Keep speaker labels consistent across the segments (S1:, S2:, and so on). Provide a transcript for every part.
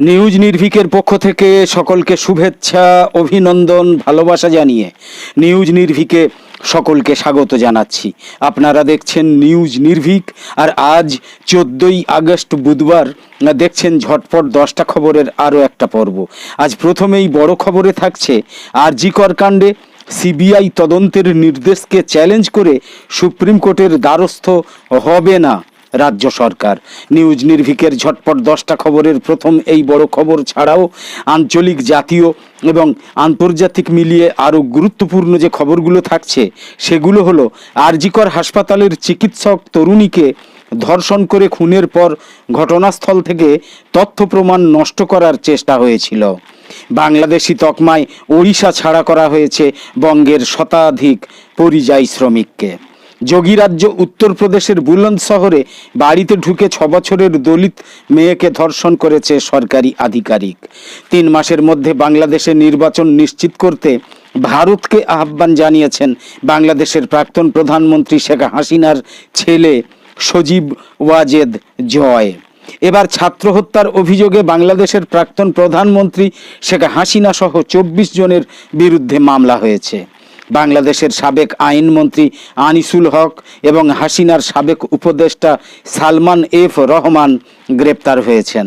S1: News নির্ভিকের পক্ষ থেকে সকলকে শুভেচ্ছা, অভিনন্দন, ভালোবাসা জানিয়ে নিউজ নির্ভিকে সকলকে স্বাগত জানাচ্ছি। আপনারা দেখছেন নিউজ নির্ভিক, আর আজ চোদ্দোই আগস্ট বুধবার দেখছেন ঝটপট দশটা খবরের আরও একটা পর্ব। আজ প্রথমেই বড় খবরে থাকছে আর আরজিকর কাণ্ডে সিবিআই তদন্তের নির্দেশকে চ্যালেঞ্জ করে সুপ্রিম কোর্টের দ্বারস্থ হবে না। রাজ্য সরকার। নিউজ নির্ভিকের ঝটপট দশটা খবরের প্রথম এই বড় খবর ছাড়াও আঞ্চলিক জাতীয় এবং আন্তর্জাতিক মিলিয়ে আরও গুরুত্বপূর্ণ যে খবরগুলো থাকছে, সেগুলো হলো আরজিকর হাসপাতালের চিকিৎসক তরুণীকে ধর্ষণ করে খুনের পর ঘটনাস্থল থেকে তথ্য প্রমাণ নষ্ট করার চেষ্টা হয়েছিল। বাংলাদেশি তকমায় ওড়িশা ছাড়া করা হয়েছে বঙ্গের শতাধিক পরিযায়ী শ্রমিককে। যোগীরাজ্য উত্তরপ্রদেশের বুলন্দ শহরে বাড়িতে ঢুকে ছ বছরের দলিত মেয়েকে ধর্ষণ করেছে সরকারি আধিকারিক। তিন মাসের মধ্যে বাংলাদেশে নির্বাচন নিশ্চিত করতে ভারতকে আহ্বান জানিয়েছেন বাংলাদেশের প্রাক্তন প্রধানমন্ত্রী শেখ হাসিনার ছেলে সজীব ওয়াজেদ জয়। এবার ছাত্র হত্যার অভিযোগে বাংলাদেশের প্রাক্তন প্রধানমন্ত্রী শেখ হাসিনা সহ চব্বিশ জনের বিরুদ্ধে মামলা হয়েছে। বাংলাদেশের সাবেক আইনমন্ত্রী আনিসুল হক এবং হাসিনার সাবেক উপদেষ্টা সালমান এফ রহমান গ্রেপ্তার হয়েছেন।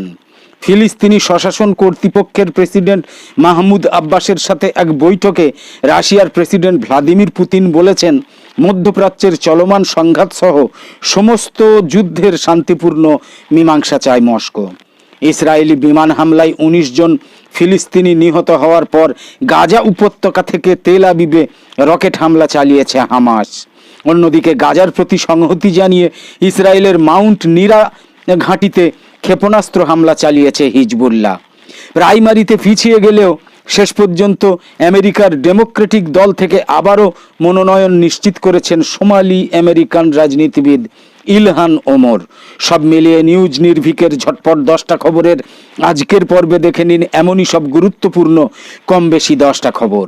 S1: ফিলিস্তিনি স্বশাসন কর্তৃপক্ষের প্রেসিডেন্ট মাহমুদ আব্বাসের সাথে এক বৈঠকে রাশিয়ার প্রেসিডেন্ট ভ্লাদিমির পুতিন বলেছেন, মধ্যপ্রাচ্যের চলমান সংঘাত সহ সমস্ত যুদ্ধের শান্তিপূর্ণ মীমাংসা চায় মস্কো। ইসরায়েলি বিমান হামলায় উনিশ জন ফিলিস্তিনি নিহত হওয়ার পর গাজা উপত্যকা থেকে তেল আবিবে রকেট হামলা চালিয়েছে হামাস। অন্যদিকে গাজার প্রতি সংহতি জানিয়ে ইসরায়েলের মাউন্ট নিরা ঘাঁটিতে ক্ষেপণাস্ত্র হামলা চালিয়েছে হিজবুল্লাহ। প্রাইমারিতে পিছিয়ে গেলেও শেষ পর্যন্ত আমেরিকার ডেমোক্রেটিক দল থেকে আবারও মনোনয়ন নিশ্চিত করেছেন সোমালি আমেরিকান রাজনীতিবিদ ইলহান ওমর। সব মিলিয়ে নিউজ নির্ভিকের ঝটপট দশটা খবরের আজকের পর্বে দেখে নিন এমনই সব গুরুত্বপূর্ণ কম বেশি দশটা খবর।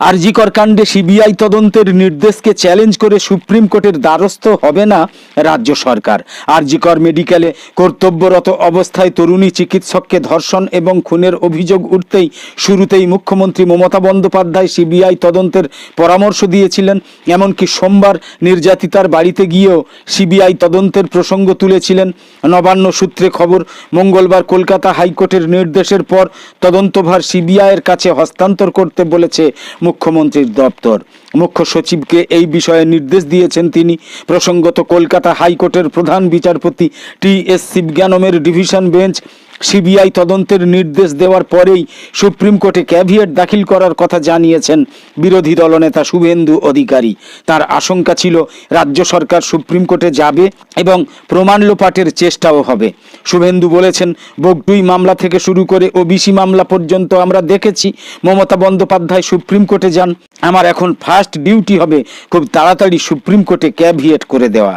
S1: আরজিকর কাণ্ডে সিবিআই তদন্তের নির্দেশকে চ্যালেঞ্জ করে সুপ্রিম কোর্টের দ্বারস্থ হবে না রাজ্য সরকার। আরজিকর মেডিকেলে কর্তব্যরত অবস্থায় তরুণী চিকিৎসককে ধর্ষণ এবং খুনের অভিযোগ উঠতেই শুরুতেই মুখ্যমন্ত্রী মমতা বন্দ্যোপাধ্যায় সিবিআই তদন্তের পরামর্শ দিয়েছিলেন। এমনকি সোমবার নির্যাতিতার বাড়িতে গিয়েও সিবিআই তদন্তের প্রসঙ্গ তুলেছিলেন। নবান্ন সূত্রে খবর, মঙ্গলবার কলকাতা হাইকোর্টের নির্দেশের পর তদন্তভার সিবিআইয়ের কাছে হস্তান্তর করতে বলেছে মুখ্যমন্ত্রীর দপ্তর। মুখ্য সচিবকে এই বিষয়ে নির্দেশ দিয়েছেন তিনি। প্রসঙ্গত কলকাতা হাইকোর্টের প্রধান বিচারপতি টি এস শিবজ্ঞানমের ডিভিশন বেঞ্চ সিবিআই তদন্তের নির্দেশ দেওয়ার পরেই সুপ্রিম কোর্টে ক্যাভিয়েট দাখিল করার কথা জানিয়েছেন বিরোধী দলনেতা শুভেন্দু অধিকারী। তার আশঙ্কা ছিল রাজ্য সরকার সুপ্রিম কোর্টে যাবে এবং প্রমাণ লোপাটের চেষ্টাও হবে। শুভেন্দু বলেছেন, বগটুই মামলা থেকে শুরু করে ওবিসি মামলা পর্যন্ত আমরা দেখেছি। মমতা বন্দ্যোপাধ্যায় সুপ্রিম কোর্টে যান। আমার এখন ফার্স্ট ডিউটি হবে খুব তাড়াতাড়ি সুপ্রিম কোর্টে ক্যাভিয়েট করে দেওয়া।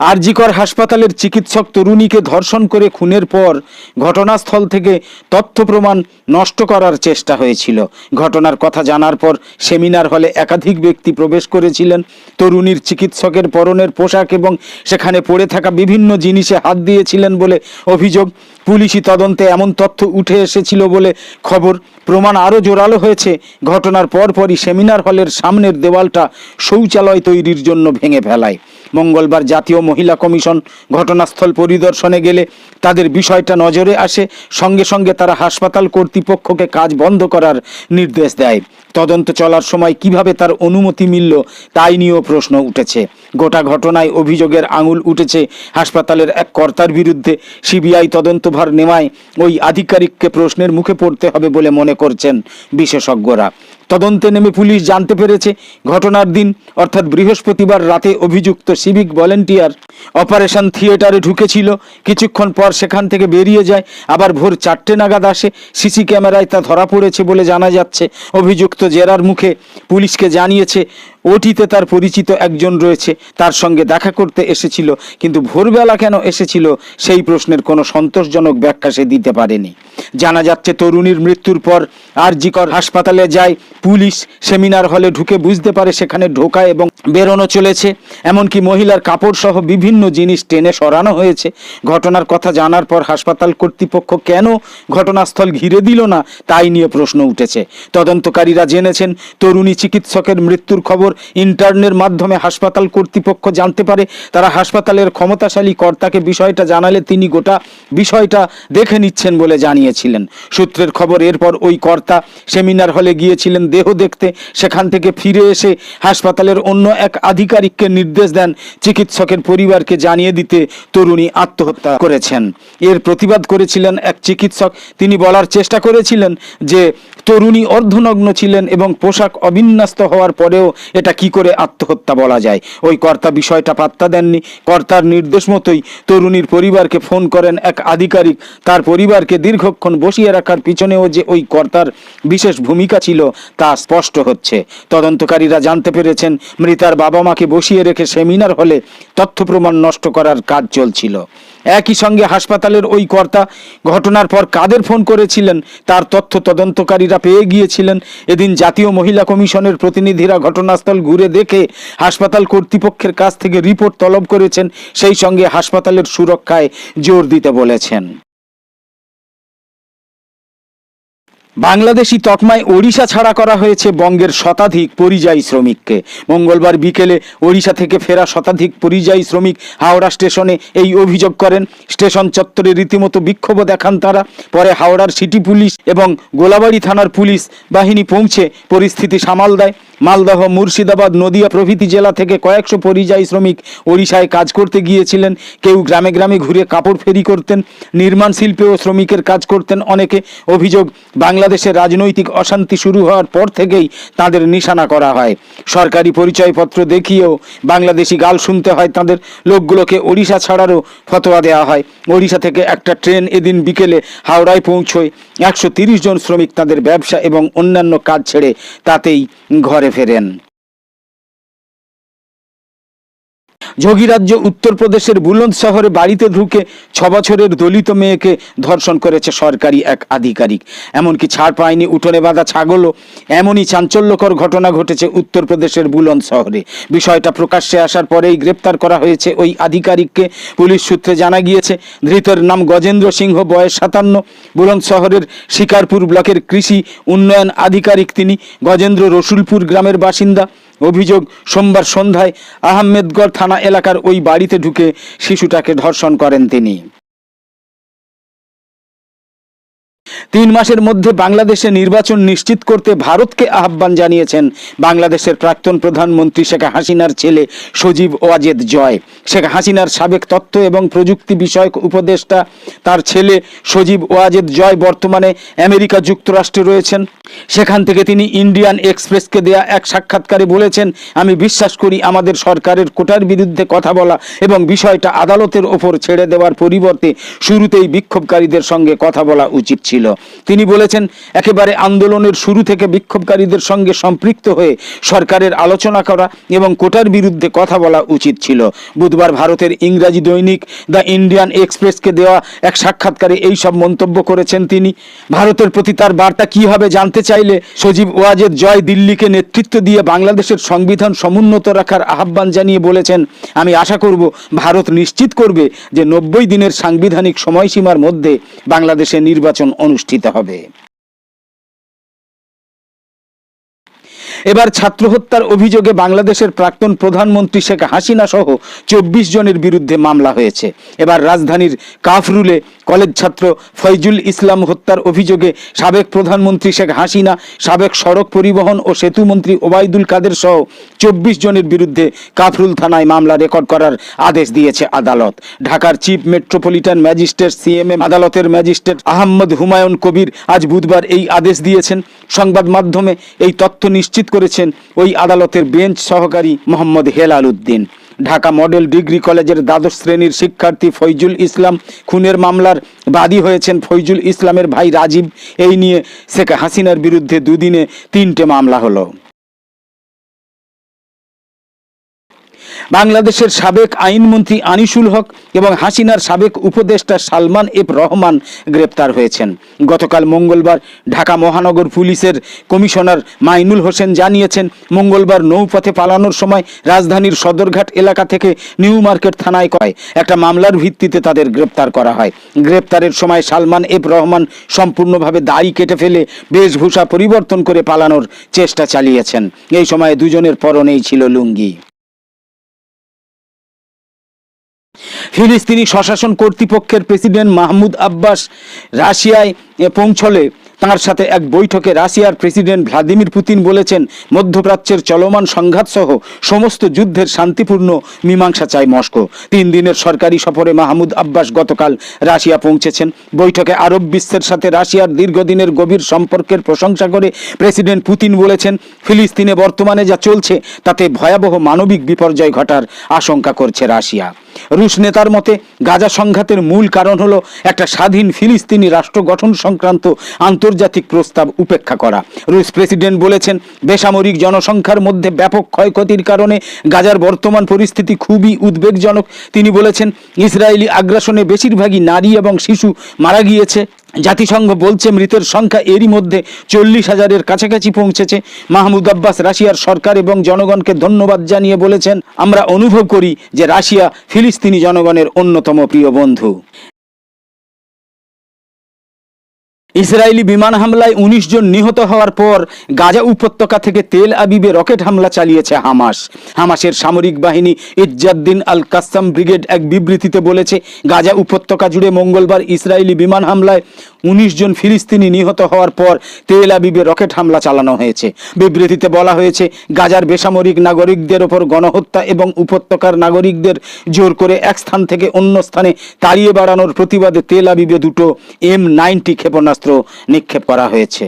S1: আরজিকর হাসপাতালের চিকিৎসক তরুণীকে ধর্ষণ করে খুনের পর ঘটনাস্থল থেকে তথ্য প্রমাণ নষ্ট করার চেষ্টা হয়েছিল। ঘটনার কথা জানার পর সেমিনার হলে একাধিক ব্যক্তি প্রবেশ করেছিলেন। তরুণীর চিকিৎসকের পরনের পোশাক এবং সেখানে পড়ে থাকা বিভিন্ন জিনিসে হাত দিয়েছিলেন বলে অভিযোগ। পুলিশি তদন্তে এমন তথ্য উঠে এসেছিল বলে খবর। প্রমাণ আরও জোরালো হয়েছে। ঘটনার পরপরই সেমিনার হলের সামনের দেওয়ালটা শৌচালয় তৈরির জন্য ভেঙে ফেলায়। মঙ্গলবার জাতীয় মহিলা কমিশন ঘটনাস্থল পরিদর্শনে গেলে তাদের বিষয়টা নজরে আসে। সঙ্গে সঙ্গে তারা হাসপাতাল কর্তৃপক্ষকে কাজ বন্ধ করার নির্দেশ দেয়। তদন্ত চলার সময় কীভাবে তার অনুমতি মিলল তাই নিয়েও প্রশ্ন উঠেছে। গোটা ঘটনায় অভিযোগের আঙুল উঠেছে। হাসপাতালের এক কর্তার বিরুদ্ধে সিবিআই তদন্তভার নেওয়ায় ওই আধিকারিককে প্রশ্নের মুখে পড়তে হবে বলে মনে করছেন বিশেষজ্ঞরা। তদন্তে নেমে পুলিশ জানতে পেরেছে, ঘটনার দিন, অর্থাৎ বৃহস্পতিবার রাতে অভিযুক্ত সিভিক ভলেন্টিয়ার অপারেশন থিয়েটারে ঢুকেছিল। কিছুক্ষণ পর সেখান থেকে বেরিয়ে যায়, আবার ভোর চারটে নাগাদ আসে। সিসি ক্যামেরায় তা ধরা পড়েছে বলে জানা যাচ্ছে। অভিযুক্ত জেরার মুখে পুলিশকে জানিয়েছে ওটিতে তার পরিচিত একজন রয়েছে। তার সঙ্গে দেখা করতে এসেছিল, কিন্তু ভোরবেলা কেন এসেছিল সেই প্রশ্নের কোনো সন্তোষজনক ব্যাখ্যা সে দিতে পারেনি। জানা যাচ্ছে, তরুণীর মৃত্যুর পর আরজিকর হাসপাতালে যায়, পুলিশ সেমিনার হলে ঢুকে বুঝতে পারে সেখানে ঢোকা এবং বেরোনো চলেছে। এমনকি মহিলার কাপড় সহ বিভিন্ন জিনিস টেনে সরানো হয়েছে। ঘটনার কথা জানার পর হাসপাতাল কর্তৃপক্ষ কেন ঘটনাস্থল ঘিরে দিল না, তাই নিয়ে প্রশ্ন উঠেছে। তদন্তকারীরা জেনেছেন, তরুণী চিকিৎসকের মৃত্যুর খবর ইন্টারনের মাধ্যমে হাসপাতাল কর্তৃপক্ষ জানতে পারে, তারা হাসপাতালের ক্ষমতাশালী কর্তাকে বিষয়টা জানালে তিনি গোটা বিষয়টা দেখে নিচ্ছেন বলে জানিয়েছিলেন। সূত্রের খবর, এরপর ওই কর্তা সেমিনার হলে গিয়েছিলেন দেহ দেখতে, সেখান থেকে ফিরে এসে হাসপাতালের অন্য এক আধিকারিককে নির্দেশ দেন চিকিৎসকের পরিবারকে জানিয়ে দিতে তরুণী আত্মহত্যা করেছেন। এর প্রতিবাদ করেছিলেন এক চিকিৎসক। তিনি বলার চেষ্টা করেছিলেন যে তরুণী অর্ধনগ্ন ছিলেন এবং পোশাক অবিন্যস্ত হওয়ার পরেও এটা কি করে আত্মহত্যা বলা যায়? ওই কর্তা বিষয়টা পাত্তা দেননি। কর্তার নির্দেশ মতোই তরুণীর পরিবারকে ফোন করেন এক আধিকারিক। তার পরিবারকে দীর্ঘক্ষণ বসিয়ে রাখার পিছনেও যে ওই কর্তার বিশেষ ভূমিকা ছিল তা স্পষ্ট হচ্ছে। তদন্তকারীরা জানতে পেরেছেন, মৃতার বাবা মাকে বসিয়ে রেখে সেমিনার হলে তথ্য প্রমাণ নষ্ট করার কাজ চলছিল। একই সঙ্গে হাসপাতালের ওই কর্তা ঘটনার পর কাদের ফোন করেছিলেন, তার তথ্য তদন্তকারীরা পেয়ে গিয়েছিলেন। এদিন জাতীয় মহিলা কমিশনের প্রতিনিধিরা ঘটনাস্থল ঘুরে দেখে হাসপাতাল কর্তৃপক্ষের কাছ থেকে রিপোর্ট তলব করেছেন, সেই সঙ্গে হাসপাতালের সুরক্ষায় জোর দিতে বলেছেন। বাংলাদেশি তকমায় ওড়িশা ছাড়া করা হয়েছে বঙ্গের শতাধিক পরিযায়ী শ্রমিককে। মঙ্গলবার বিকেলে ওড়িশা থেকে ফেরা শতাধিক পরিযায়ী শ্রমিক হাওড়া স্টেশনে এই অভিযোগ করেন। স্টেশন চত্বরে রীতিমতো বিক্ষোভ দেখান তারা। পরে হাওড়ার সিটি পুলিশ এবং গোলাবাড়ি থানার পুলিশ বাহিনী পৌঁছে পরিস্থিতি সামাল দেয়। মালদহ, মুর্শিদাবাদ, নদিয়া প্রভৃতি জেলা থেকে কয়েকশো পরিযায়ী শ্রমিক ওড়িশায় কাজ করতে গিয়েছিলেন। কেউ গ্রামে গ্রামে ঘুরে কাপড় ফেরি করতেন, নির্মাণ শিল্পেও শ্রমিকের কাজ করতেন অনেকে। অভিযোগ বাংলাদেশে রাজনৈতিক অশান্তি শুরু হওয়ার পর থেকেই তাদের নিশানা করা হয়। সরকারি পরিচয়পত্র দেখিয়েও বাংলাদেশি গাল শুনতে হয় তাদের। লোকগুলোকে ওড়িশা ছাড়ারও ফতোয়া দেওয়া হয়। ওড়িশা থেকে একটা ট্রেন এদিন বিকেলে হাওড়ায় পৌঁছয়। একশো জন শ্রমিক তাদের ব্যবসা এবং অন্যান্য কাজ ছেড়ে তাতেই ঘরে ফেরেন। যোগীরাজ্য উত্তরপ্রদেশের বুলন্দ শহরে বাড়িতে ঢুকে ছ বছরের দলিত মেয়েকে ধর্ষণ করেছে সরকারি এক আধিকারিক। এমনকি ছাড় পায়নি উঠোনে বাঁধা ছাগলও। এমনই চাঞ্চল্যকর ঘটনা ঘটেছে উত্তরপ্রদেশের বুলন্দ শহরে। বিষয়টা প্রকাশ্যে আসার পরেই গ্রেপ্তার করা হয়েছে ওই আধিকারিককে। পুলিশ সূত্রে জানা গিয়েছে, ধৃতের নাম গজেন্দ্র সিংহ, বয়স সাতান্ন। বুলন্দ শহরের শিকারপুর ব্লকের কৃষি উন্নয়ন আধিকারিক তিনি। গজেন্দ্র রসুলপুর গ্রামের বাসিন্দা। অভিযোগ সোমবার সন্ধ্যায় আহমেদগড় থানা এলাকার ওই বাড়িতে ঢুকে শিশুটাকে ধর্ষণ করেন তিনি। তিন মাসের মধ্যে বাংলাদেশে নির্বাচন নিশ্চিত করতে ভারতকে আহ্বান জানিয়েছেন বাংলাদেশের প্রাক্তন প্রধানমন্ত্রী শেখ হাসিনার ছেলে সজীব ওয়াজেদ জয়। শেখ হাসিনার সাবেক তথ্য এবং প্রযুক্তি বিষয়ক উপদেষ্টা তার ছেলে সজীব ওয়াজেদ জয় বর্তমানে আমেরিকা যুক্তরাষ্ট্রে রয়েছেন। সেখান থেকে তিনি ইন্ডিয়ান এক্সপ্রেসকে দেয়া এক সাক্ষাৎকারে বলেছেন, আমি বিশ্বাস করি আমাদের সরকারের কোটার বিরুদ্ধে কথা বলা এবং বিষয়টা আদালতের ওপর ছেড়ে দেওয়ার পরিবর্তে শুরুতেই বিক্ষোভকারীদের সঙ্গে কথা বলা উচিত ছিল। তিনি বলেছেন, একেবারে আন্দোলনের শুরু থেকে বিক্ষোভকারীদের সঙ্গে সম্পৃক্ত হয়ে সরকারের আলোচনা করা এবং কোটার বিরুদ্ধে কথা বলা উচিত ছিল। বুধবার ভারতের ইংরাজি দৈনিক দ্য ইন্ডিয়ান এক্সপ্রেসকে দেওয়া এক সাক্ষাৎকারে এই সব মন্তব্য করেছেন তিনি। ভারতের প্রতি তার বার্তা কি হবে জানতে চাইলে সজীব ওয়াজেদ জয় দিল্লিকে নেতৃত্ব দিয়ে বাংলাদেশের সংবিধান সমুন্নত রাখার আহ্বান জানিয়ে বলেছেন, আমি আশা করব ভারত নিশ্চিত করবে যে নব্বই দিনের সাংবিধানিক সময়সীমার মধ্যে বাংলাদেশে নির্বাচন অনুষ্ঠিত হবে। এবার ছাত্র হত্যার অভিযোগে বাংলাদেশের প্রাক্তন প্রধানমন্ত্রী শেখ হাসিনা সহ চব্বিশ জনের বিরুদ্ধে মামলা হয়েছে। এবার রাজধানীর কাফরুলে কলেজ ছাত্র ফয়জুল ইসলাম হত্যার অভিযোগে সাবেক প্রধানমন্ত্রী শেখ হাসিনা, সাবেক সড়ক পরিবহন ও সেতু মন্ত্রী ওবায়দুল কাদের সহ চব্বিশ জনের বিরুদ্ধে কাফরুল থানায় মামলা রেকর্ড করার আদেশ দিয়েছে আদালত। ঢাকার চিফ মেট্রোপলিটন ম্যাজিস্ট্রেট সিএমএম আদালতের ম্যাজিস্ট্রেট আহম্মদ হুমায়ুন কবির আজ বুধবার এই আদেশ দিয়েছেন। সংবাদ মাধ্যমে এই তথ্য নিশ্চিত করেছেন ওই আদালতের বেঞ্চ সহকারী মোহাম্মদ হেলাল উদ্দিন। ঢাকা মডেল ডিগ্রি কলেজের দ্বাদশ শ্রেণির শিক্ষার্থী ফৈজুল ইসলাম খুনের মামলার বাদী হয়েছেন ফৈজুল ইসলামের ভাই রাজীব। এই নিয়ে শেখ হাসিনার বিরুদ্ধে দুদিনে তিনটে মামলা হলো। বাংলাদেশের সাবেক আইনমন্ত্রী আনিসুল হক এবং হাসিনার সাবেক উপদেষ্টা সালমান এফ রহমান গ্রেপ্তার হয়েছেন। গতকাল মঙ্গলবার ঢাকা মহানগর পুলিশের কমিশনার মাইনুল হোসেন জানিয়েছেন, মঙ্গলবার নৌপথে পালানোর সময় রাজধানীর সদরঘাট এলাকা থেকে নিউ মার্কেট থানায় কয়, একটা মামলার ভিত্তিতে তাদের গ্রেপ্তার করা হয়। গ্রেপ্তারের সময় সালমান এফ রহমান সম্পূর্ণভাবে দাড়ি কেটে ফেলে বেশভূষা পরিবর্তন করে পালানোর চেষ্টা চালিয়েছেন। এই সময় দুজনের পরনেই ছিল লুঙ্গি। ফিলিস্তিনি স্বশাসন কর্তৃপক্ষের প্রেসিডেন্ট মাহমুদ আব্বাস রাশিয়ায় পৌঁছলে। তার সাথে এক বৈঠকে রাশিয়ার প্রেসিডেন্ট ভ্লাদিমির পুতিন বলেছেন, মধ্যপ্রাচ্যের চলমান সংঘাত সহ সমস্ত যুদ্ধের শান্তিপূর্ণ মীমাংসা চায় মস্কো। তিন দিনের সরকারি সফরে মাহমুদ আব্বাস গতকাল রাশিয়া পৌঁছেছেন। বৈঠকে আরব বিশ্বের সাথে রাশিয়ার দীর্ঘদিনের গভীর সম্পর্কের প্রশংসা করে প্রেসিডেন্ট পুতিন বলেছেন, ফিলিস্তিনে বর্তমানে যা চলছে তাতে ভয়াবহ মানবিক বিপর্যয় ঘটার আশঙ্কা করছে রাশিয়া। রুশ নেতার মতে, গাজা সংঘাতের মূল কারণ হলো একটা স্বাধীন ফিলিস্তিনি রাষ্ট্র গঠন সংক্রান্ত আন্তর্জাতিক প্রস্তাব উপেক্ষা করা। রুশ প্রেসিডেন্ট বলেছেন, বেসামরিক জনসংখ্যার মধ্যে ব্যাপক ক্ষয়ক্ষতির কারণে গাজার বর্তমান পরিস্থিতি খুবই উদ্বেগজনক। তিনি বলেছেন, ইসরায়েলি আগ্রাসনে বেশিরভাগই নারী এবং শিশু মারা গিয়েছে। জাতিসংঘ বলছে, মৃতের সংখ্যা এরই মধ্যে চল্লিশ হাজারের কাছাকাছি পৌঁছেছে। মাহমুদ আব্বাস রাশিয়ার সরকার এবং জনগণকে ধন্যবাদ জানিয়ে বলেছেন, আমরা অনুভব করি যে রাশিয়া ফিলিস্তিনি জনগণের অন্যতম প্রিয় বন্ধু। ইসরায়েলি বিমান হামলায় উনিশ জন নিহত হওয়ার পর গাজা উপত্যকা থেকে তেল আবিবে রকেট হামলা চালিয়েছে হামাস। হামাসের সামরিক বাহিনী ইজ্জাদ্দিন আল কাসাম ব্রিগেড এক বিবৃতিতে বলেছে, গাজা উপত্যকা জুড়ে মঙ্গলবার ইসরায়েলি বিমান হামলায় উনিশ জন ফিলিস্তিনি নিহত হওয়ার পর তেল আবিবে রকেট হামলা চালানো হয়েছে। বিবৃতিতে বলা হয়েছে, গাজার বেসামরিক নাগরিকদের ওপর গণহত্যা এবং উপত্যকার নাগরিকদের জোর করে এক স্থান থেকে অন্য স্থানে তাড়িয়ে বাড়ানোর প্রতিবাদে তেল আবিবে দুটো এম নাইনটি ক্ষেপণাস্ত্র নিক্ষেপ করা হয়েছে।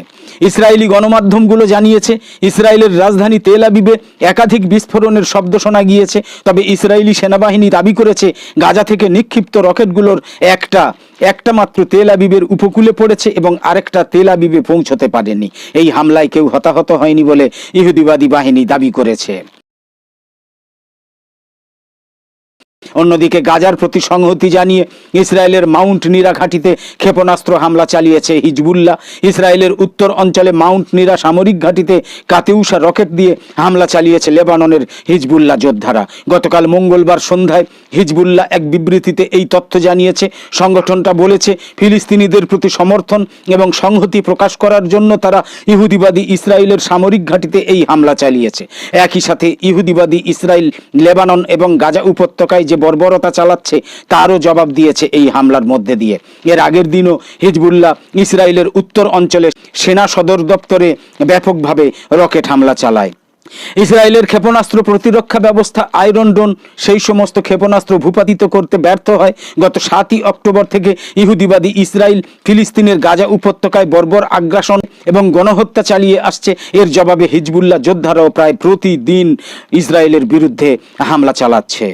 S1: ইসরায়েলি গণমাধ্যমগুলো জানিয়েছে, ইসরায়েলের রাজধানী তেল আবিবে একাধিক বিস্ফোরণের শব্দ শোনা গিয়েছে, তবে ইসরায়েলি সেনাবাহিনী দাবি করেছে, গাজা থেকে নিক্ষিপ্ত রকেটগুলোর একটা একটা মাত্র তেল আবিবের উপকূলে পড়েছে এবং আরেকটা তেল আবিবে পৌঁছতে পারেনি। এই হামলায় কেউ হতাহত হয়নি বলে ইহুদিবাদী বাহিনী দাবি করেছে। অন্যদিকে গাজার প্রতি সংহতি জানিয়ে ইসরায়েলের মাউন্ট নিরা ঘাঁটিতে ক্ষেপণাস্ত্র হামলা চালিয়েছে হিজবুল্লাহ। ইসরায়েলের উত্তর অঞ্চলে মাউন্ট নিরা সামরিক ঘাঁটিতে কাতেউসা রকেট দিয়ে হামলা চালিয়েছে লেবাননের হিজবুল্লাহ যোদ্ধারা। গতকাল মঙ্গলবার সন্ধ্যায় হিজবুল্লাহ এক বিবৃতিতে এই তথ্য জানিয়েছে। সংগঠনটা বলেছে, ফিলিস্তিনিদের প্রতি সমর্থন এবং সংহতি প্রকাশ করার জন্য তারা ইহুদিবাদী ইসরায়েলের সামরিক ঘাঁটিতে এই হামলা চালিয়েছে। একই সাথে ইহুদিবাদী ইসরায়েল, লেবানন এবং গাজা উপত্যকায় যে বর্বরতা চালাচ্ছে তারও জবাব দিয়েছে এই হামলার মধ্যে দিয়ে। এর আগের দিনও হিজবুল্লাহ ইসরায়েলের উত্তর অঞ্চলে সেনা সদর দপ্তরে ব্যাপকভাবে রকেট হামলা চালায়। ইসরায়েলের ক্ষেপণাস্ত্র প্রতিরক্ষা ব্যবস্থা আয়রন ডোন সেই সমস্ত ক্ষেপণাস্ত্র ভূপাতিত করতে ব্যর্থ হয়। গত সাতই অক্টোবর থেকে ইহুদিবাদী ইসরায়েল ফিলিস্তিনের গাজা উপত্যকায় বর্বর আগ্রাসন এবং গণহত্যা চালিয়ে আসছে। এর জবাবে হিজবুল্লাহ যোদ্ধারাও প্রায় প্রতিদিন ইসরায়েলের বিরুদ্ধে হামলা চালাচ্ছে।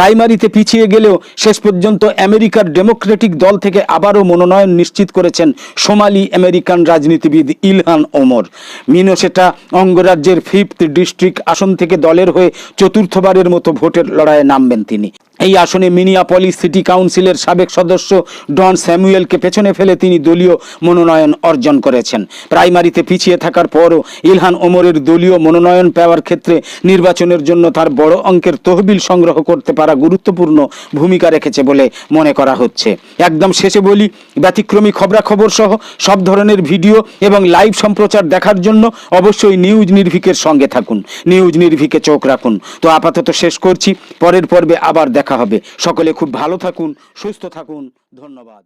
S1: প্রাইমারিতে পিছিয়ে গেলেও শেষ পর্যন্ত আমেরিকার ডেমোক্রেটিক দল থেকে আবারও মনোনয়ন নিশ্চিত করেছেন সোমালি আমেরিকান রাজনীতিবিদ ইলহান ওমর। মিনোসেটা অঙ্গরাজ্যের ফিফথ ডিস্ট্রিক্ট আসন থেকে দলের হয়ে চতুর্থবারের মতো ভোটের লড়াইয়ে নামবেন তিনি। এই আসনে মিনিয়াপলিস সিটি কাউন্সিলের সাবেক সদস্য ডন স্যামুয়েলকে পেছনে ফেলে তিনি দলীয় মনোনয়ন অর্জন করেছেন। প্রাইমারিতে পিছিয়ে থাকার পরও ইলহান ওমরের দলীয় মনোনয়ন পাওয়ার ক্ষেত্রে নির্বাচনের জন্য তার বড় অঙ্কের তহবিল সংগ্রহ করতে পারা গুরুত্বপূর্ণ ভূমিকা রেখেছে বলে মনে করা হচ্ছে। একদম শেষে বলি, ব্যতিক্রমী খবরাখবর সহ সব ধরনের ভিডিও এবং লাইভ সম্প্রচার দেখার জন্য অবশ্যই নিউজ নির্ভিকের সঙ্গে থাকুন। নিউজ নির্ভিকে চোখ রাখুন। তো আপাতত শেষ করছি। পরের পর্বে আবার দেখা হবে। সকলে খুব ভালো থাকুন সুস্থ থাকুন। ধন্যবাদ।